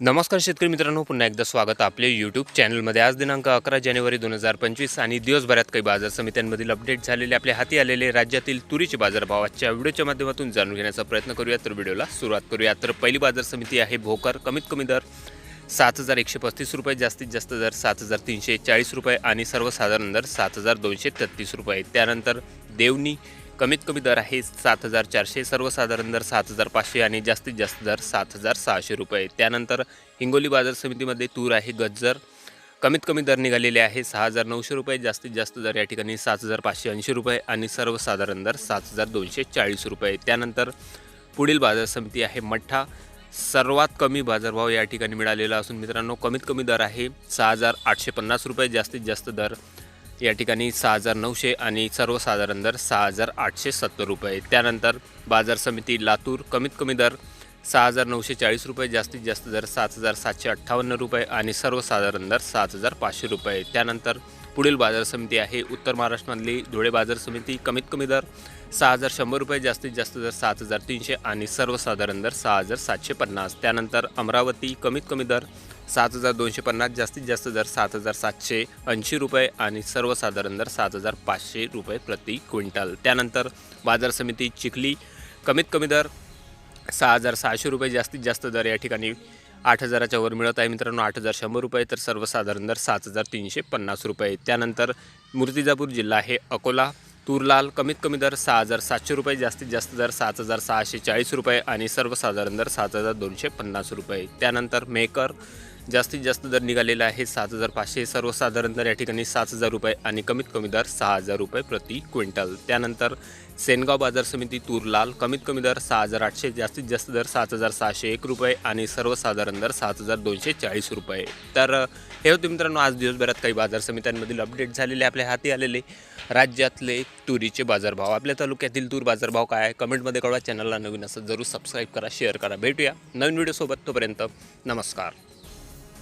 नमस्कार शेतकरी मित्रांनो पुन्हा एकदा स्वागत आपले यूट्यूब चॅनलमध्ये आज दिनांक अकरा जानेवारी दोन हजार पंचवीस आणि दिवसभरात काही बाजार समित्यांमधील अपडेट झालेले आपल्या हाती आलेले राज्यातील तुरीचे बाजारभाव आजच्या व्हिडिओच्या माध्यमातून जाणून घेण्याचा प्रयत्न करूया तर व्हिडिओला सुरुवात करूया तर पहिली बाजार समिती आहे भोकर. कमीत कमी दर सात हजार एकशे पस्तीस रुपये जास्तीत जास्त दर सात हजार तीनशे चाळीस रुपये आणि सर्वसाधारण दर सात हजार दोनशे तेहतीस रुपये. त्यानंतर देवणी कमीत कमी दर आहे सात हजार चारशे सर्वसाधारण दर सात हजार पाचशे आणि जास्तीत जास्त दर सात हजार सहाशे रुपये. त्यानंतर हिंगोली बाजार समितीमध्ये तूर आहे गज्जर. कमीत कमी दर निघालेले आहे सहा हजार नऊशे रुपये जास्तीत जास्त दर या ठिकाणी सात हजार पाचशे ऐंशी रुपये आणि सर्वसाधारण दर सात हजार दोनशे चाळीस रुपये. त्यानंतर पुढील बाजार समिती आहे मठ्ठा. सर्वात कमी बाजारभाव या ठिकाणी मिळालेला असून मित्रांनो कमीत कमी दर आहे सहा हजार आठशे पन्नास रुपये जास्तीत जास्त दर या ठिकाणी सहा हजार नऊशे आणि सर्वसाधारण दर सहा हजार आठशे सत्तर रुपये. त्यानंतर बाजार समिती लातूर कमीत कमी दर सहा हजार नऊशे चाळीस रुपये जास्तीत जास्त दर सात हजार सातशे अठ्ठावन्न रुपये आणि सर्वसाधारण दर सात हजार पाचशे रुपये. त्यानंतर पुढील बाजार समिती आहे उत्तर महाराष्ट्रामधली. धुळे बाजार समिती कमीत कमी दर सहा हजार शंभर रुपये जास्तीत जास्त दर सात हजार तीनशे आणि सर्वसाधारण दर सहा हजार सातशे पन्नास. त्यानंतर अमरावती कमीत कमी दर सात हजार दोनशे पन्नास जास्तीत जास्त दर सात हजार सातशे ऐंशी रुपये आणि सर्वसाधारण दर सात हजार पाचशे रुपये प्रति क्विंटल. त्यानंतर बाजार समिती चिखली कमीत कमी दर सहा हजार सहाशे रुपये जास्तीत जास्त दर या ठिकाणी आठ हजाराच्या वर मिळत आहे. मित्रांनो आठ हजार शंभर रुपये तर सर्वसाधारण दर सात हजार तीनशे पन्नास रुपये. त्यानंतर मूर्तिजापूर जिल्हा आहे अकोला. तूरलाल कमीत कमी दर सहा हजार सातशे रुपये जास्तीत जास्त दर सात हजार सहाशे चाळीस रुपये आणि सर्वसाधारण दर सात हजार दोनशे पन्नास रुपये. त्यानंतर मेकर जास्तीत जास्त दर निघालेला आहे सात हजार पाचशे. सर्वसाधारण दर या ठिकाणी सात हजार रुपये आणि कमीत कमी दर सहा हजार रुपये प्रति क्विंटल. त्यानंतर सेनगाव बाजार समिती तूर लाल कमीत कमी दर सहा हजार आठशे जास्तीत जास्त दर सात हजार सहाशे एक रुपये आणि सर्वसाधारण दर सात हजार दोनशे चाळीस रुपये. तर हे होते मित्रांनो आज दिवसभरात काही बाजार समित्यांमधील अपडेट झालेले आपल्या हाती आलेले. राज्यातले तुरीचे बाजारभाव. आपल्या तालुक्यातील तूर बाजारभाव काय आहे? कमेंटमध्ये कळवा. चॅनलला नवीन असं जरूर सबस्क्राईब करा शेअर करा. भेटूया नवीन व्हिडिओसोबत तोपर्यंत नमस्कार.